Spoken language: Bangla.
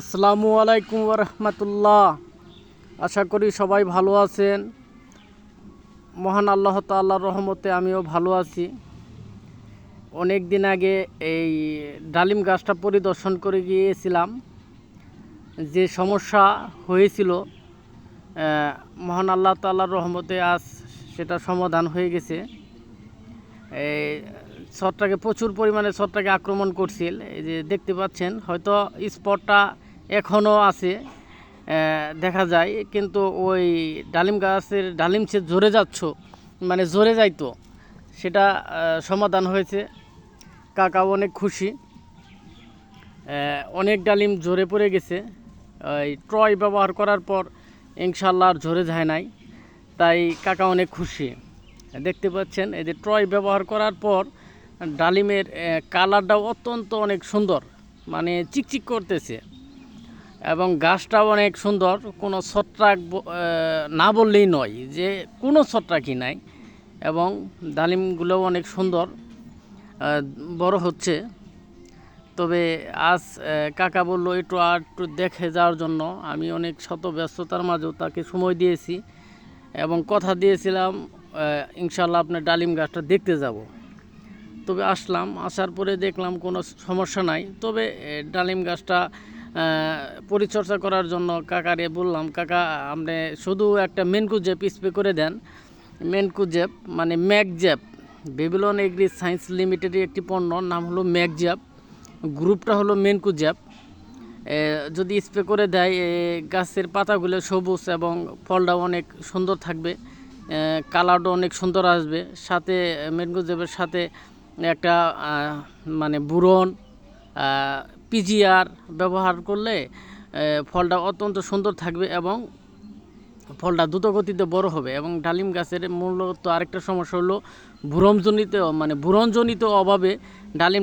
আসসালামু আলাইকুম রহমতুল্লাহ। আশা করি সবাই ভালো আছেন। মহান আল্লাহ তাল্লাহর রহমতে আমিও ভালো আছি। অনেক দিন আগে এই ডালিম গাছটা পরিদর্শন করে গিয়েছিলাম। যে সমস্যা হয়েছিল মহান আল্লাহ তাল্লাহর রহমতে আজ সেটা সমাধান হয়ে গেছে। এই ছটটাকে প্রচুর পরিমাণে ছটটাকে আক্রমণ করছিল। এই যে দেখতে পাচ্ছেন, হয়তো স্পটটা এখনও আছে দেখা যায়, কিন্তু ওই ডালিম গাছের ডালিম সে ঝরে যাচ্ছ মানে ঝরে যাইতো, সেটা সমাধান হয়েছে। কাকা অনেক খুশি অনেক ডালিম ঝরে পড়ে গেছে, ওই ট্রয় ব্যবহার করার পর ইনশাল্লাহ আর ঝরে যায় নাই, তাই কাকা অনেক খুশি। দেখতে পাচ্ছেন, এই যে ট্রয় ব্যবহার করার পর ডালিমের কালারটাও অত্যন্ত অনেক সুন্দর মানে চিকচিক করতেছে। এবং গাছটাও অনেক সুন্দর। কোনো ছত্রাক না বললেই নয় যে কোনো ছত্রাকই নাই এবং ডালিমগুলোও অনেক সুন্দর বড় হচ্ছে। তবে আজ কাকা বলল একটু আর একটু দেখে যাওয়ার জন্য। আমি অনেক শত ব্যস্ততার মাঝেও তাকে সময় দিয়েছি এবং কথা দিয়েছিলাম ইনশাল্লাহ আপনার ডালিম গাছটা দেখতে যাব। তবে আসলাম, আসার পরে দেখলাম কোনো সমস্যা নাই। তবে ডালিম গাছটা পরিচর্যা করার জন্য কাকারে বললাম কাকা আপনি শুধু একটা মেনকু জেপ স্প্রে করে দেন। মেনকু জেপ মানে ম্যাকজ্যাপ বেবিলন এগ্রি সায়েন্স লিমিটেডের একটি পণ্য নাম হলো ম্যাকজ্যাপ গ্রুপটা হলো মেনকু জ্যাপ এ, যদি স্প্রে করে দেয় গাছের পাতাগুলো সবুজ এবং ফলটা অনেক সুন্দর থাকবে। কালারটা অনেক সুন্দর আসবে। সাথে মেনগো জ্যাপের সাথে একটা মানে বুরন পিজিআর ব্যবহার করলে ফলটা অত্যন্ত সুন্দর থাকবে এবং ফলটা দ্রুতগতিতে বড় হবে এবং ডালিম গাছের মূলত আরেকটা সমস্যা হলো ভ্রমজনিত মানে ভ্রমজনিত অভাবে ডালিম